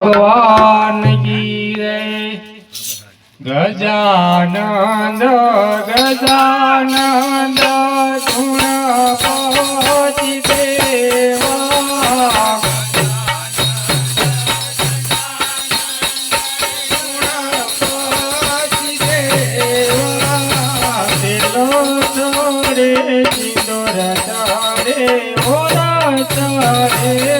ભગવાન ગીરે ગજાનંદ ગજાનંદ ગુણ પહોંચી દેવા છોડે ચિંદોર ચારે હોરા ચારે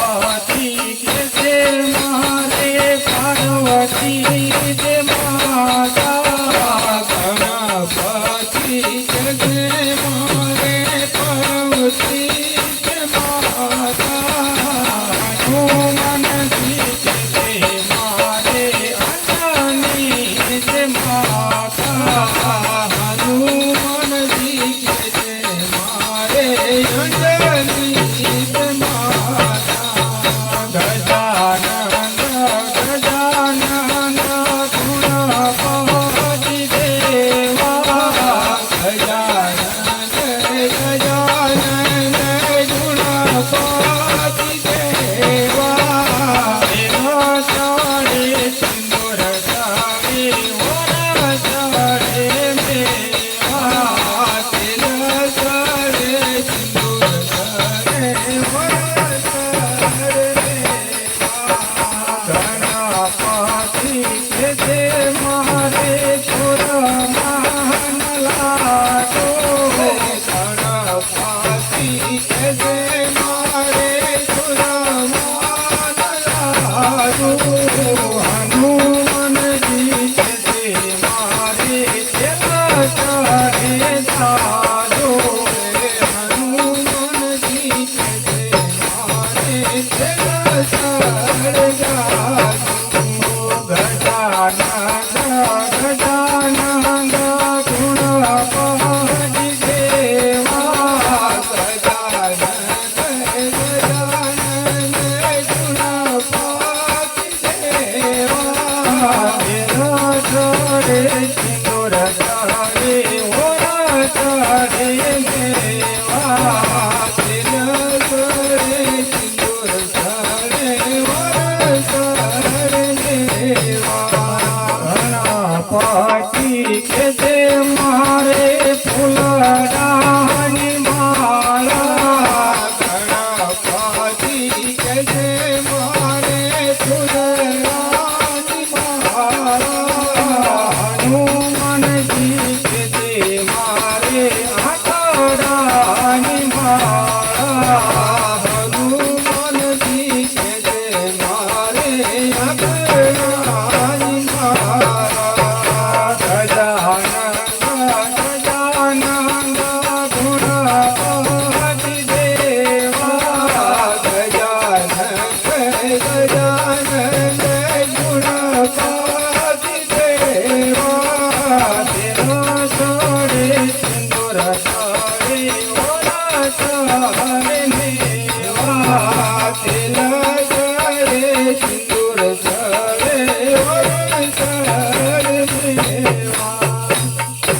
I Oh, রে Ela...